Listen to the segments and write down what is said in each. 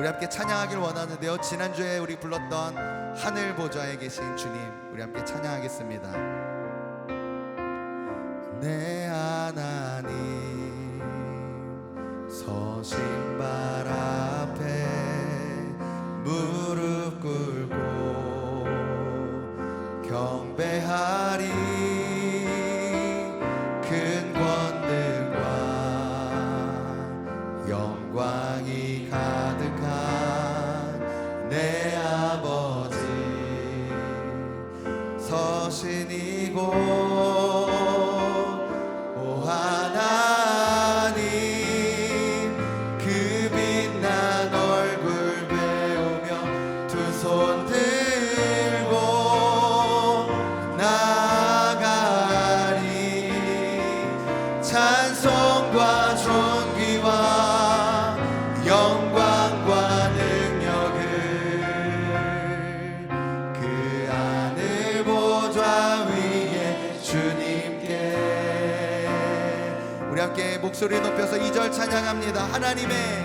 우리 함께 찬양하길 원하는데요. 지난주에 우리 불렀던 하늘 보좌에 계신 주님, 우리 함께 찬양하겠습니다. 내 하나님 서신 바 하나님의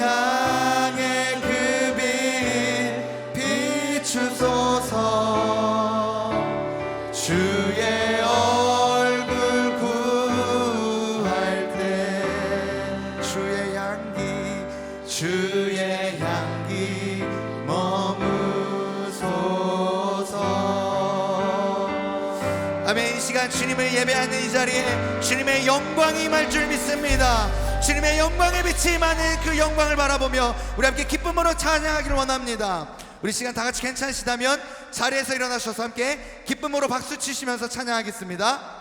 향해 그빛 비추소서 주의 얼굴 구할 때 주의 향기 주의 향기 머무소서. 아멘 이 시간 주님을 예배하는 이 자리에 주님의 영광이 임할 줄 믿습니다 주님의 영광의 빛이 임하는 그 영광을 바라보며 우리 함께 기쁨으로 찬양하기를 원합니다 우리 시간 다 같이 괜찮으시다면 자리에서 일어나셔서 함께 기쁨으로 박수 치시면서 찬양하겠습니다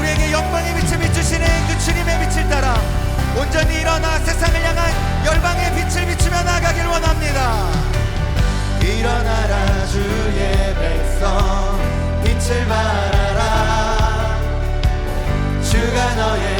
우리에게 영광의 빛을 비추시는 그 주님의 빛을 따라 온전히 일어나 세상을 향한 열방의 빛을 비추며 나가길 원합니다. 일어나라 주의 백성. 빛을 발하라. 주가 너의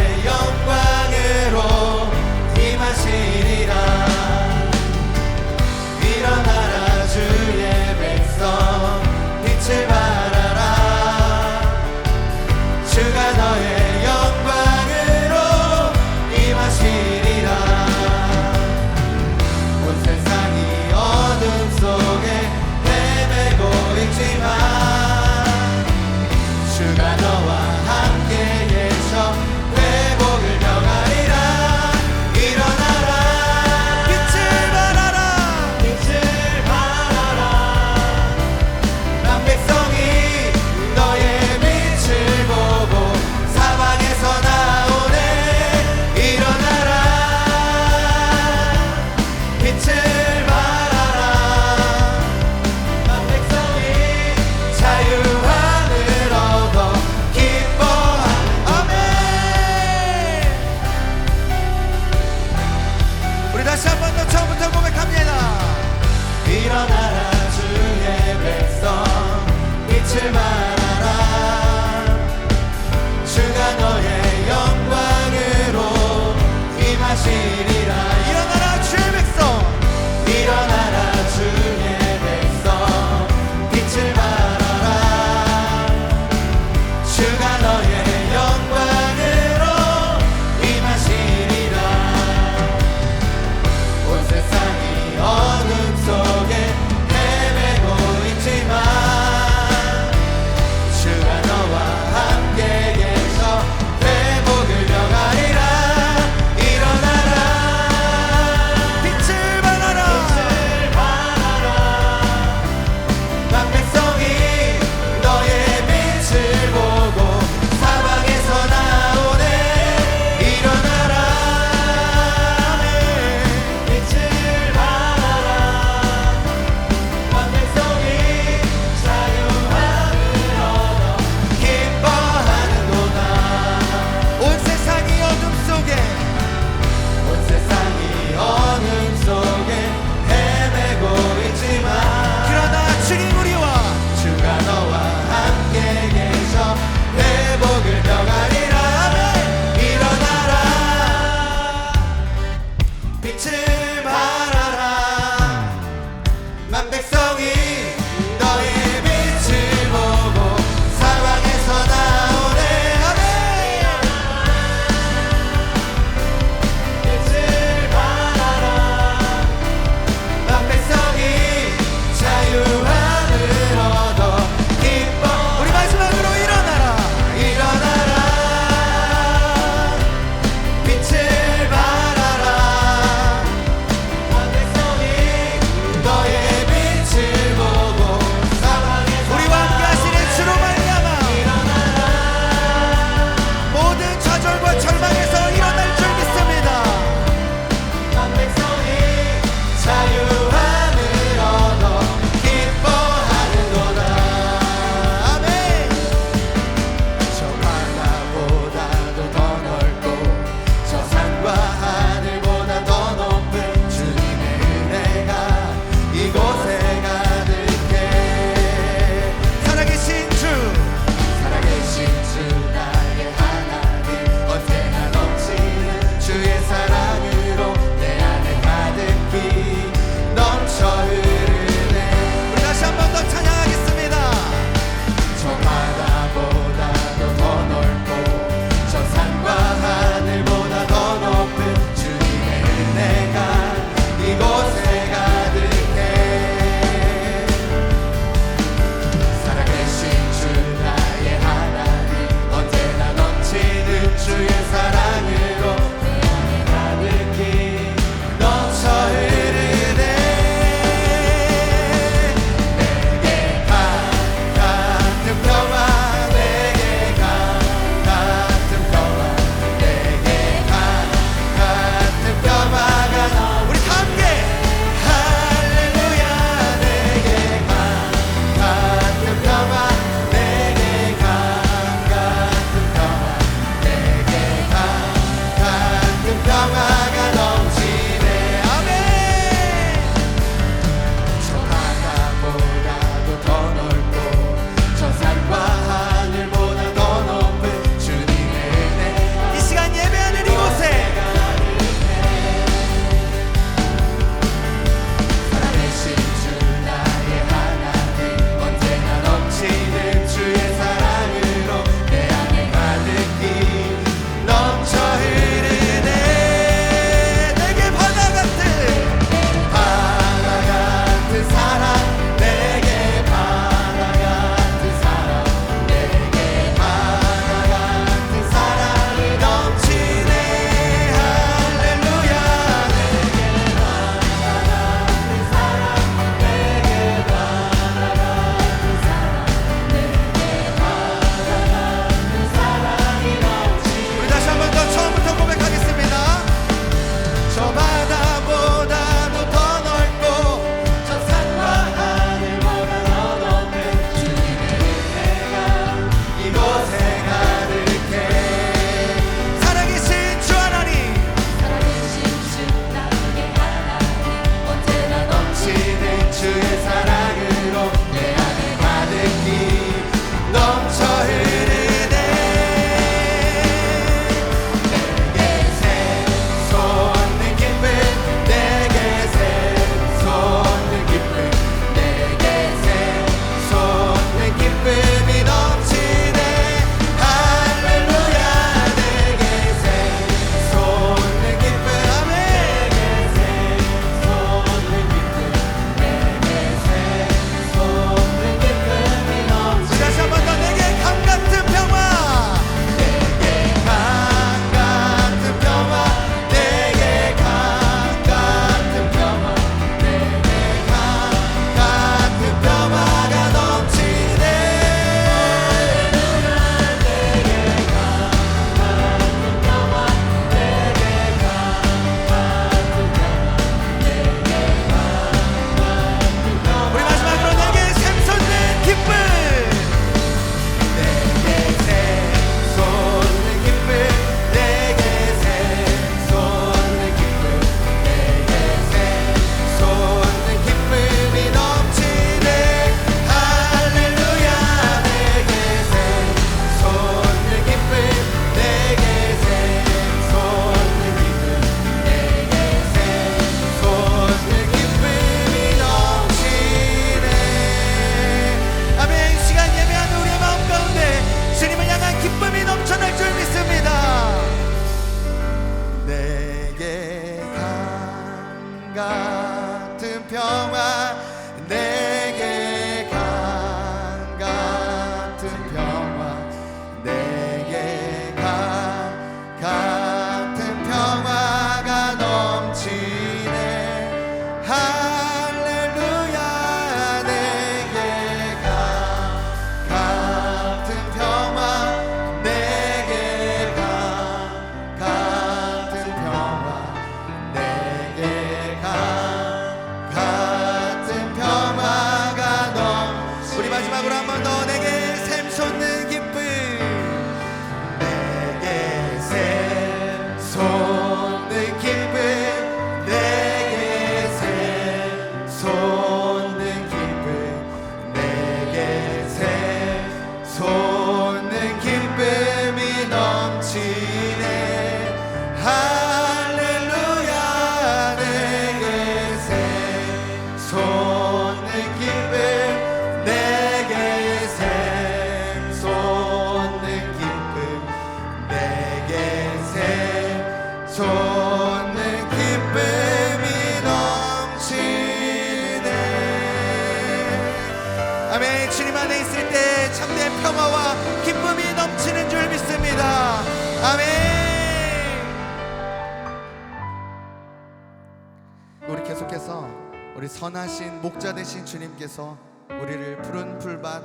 되신 주님께서 우리를 푸른 풀밭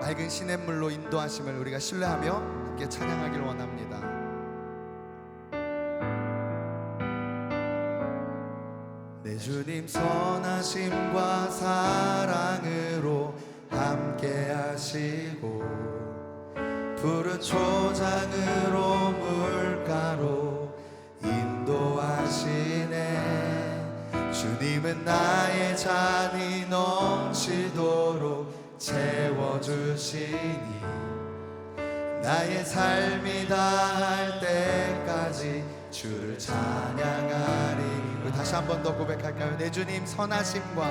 맑은 시냇물로 인도하심을 우리가 신뢰하며 함께 찬양하길 원합니다. 내 주님 선하심과 사랑으로 함께 하시고 푸른 초장으로 물가로 인도하시네 주님은 나의 잔이 넘치도록 채워주시니 나의 삶이 다할 때까지 주를 찬양하리 다시 한 번 더 고백할까요? 내 주님 선하심과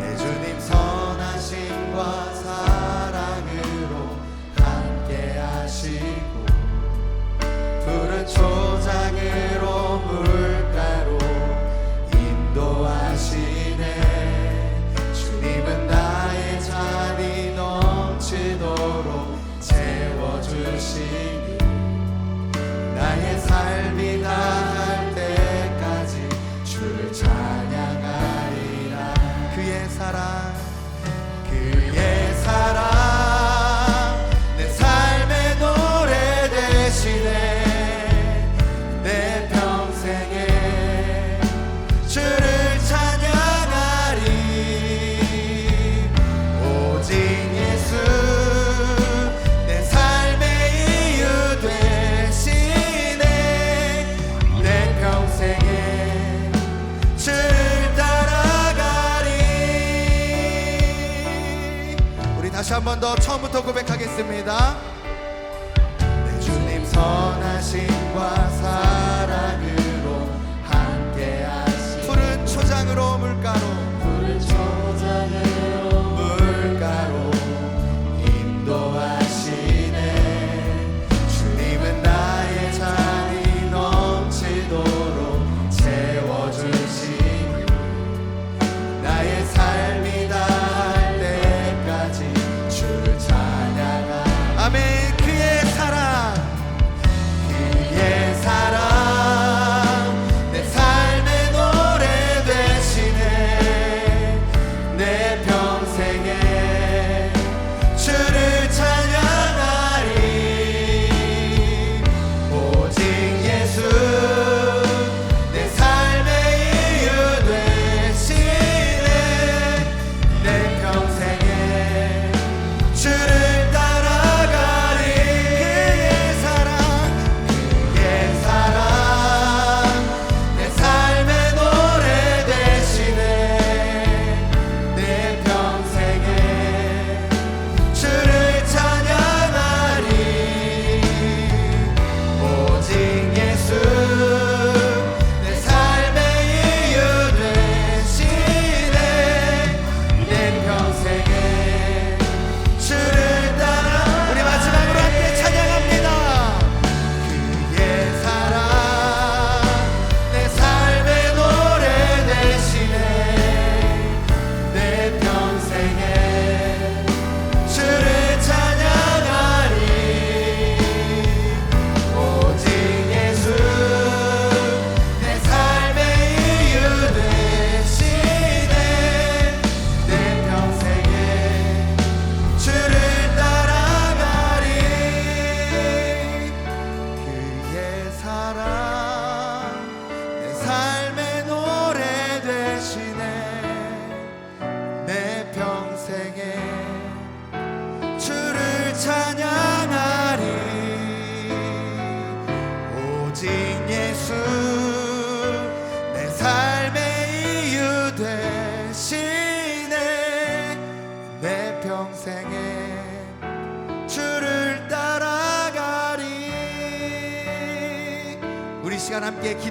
내 주님 선하심과 사랑으로 함께 하시고 푸른 초 한 번 더 처음부터 고백하겠습니다. 내 주님 선하신과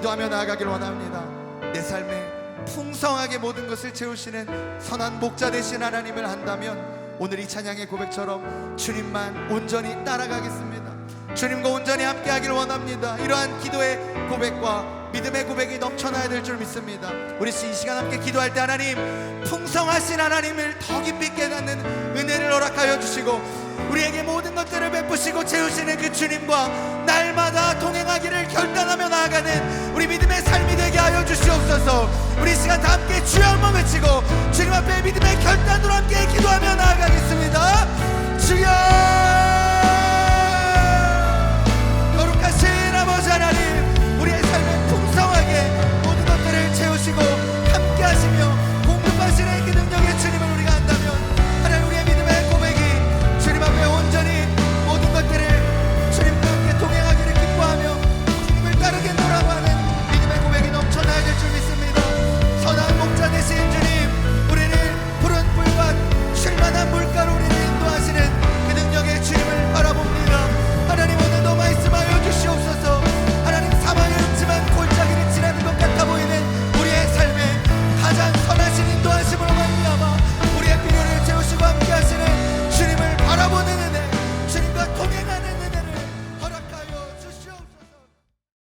기도하며 나아가길 원합니다. 내 삶에 풍성하게 모든 것을 채우시는 선한 목자 되신 하나님을 한다면 오늘 이 찬양의 고백처럼 주님만 온전히 따라가겠습니다. 주님과 온전히 함께하길 원합니다. 이러한 기도의 고백과 믿음의 고백이 넘쳐나야 될 줄 믿습니다. 우리 이 시간 함께 기도할 때 하나님 풍성하신 하나님을 더 깊이 깨닫는 은혜를 허락하여 주시고 우리에게 모든 것들을 베푸시고 채우시는 그 주님과 날마다 동행하기를 결단하며 나아가는 우리 믿음의 삶이 되게 하여 주시옵소서. 우리 시간 다 함께 주여 한번 외치고 주님 앞에 믿음의 결단으로 함께 기도하며 나아가겠습니다. 주여!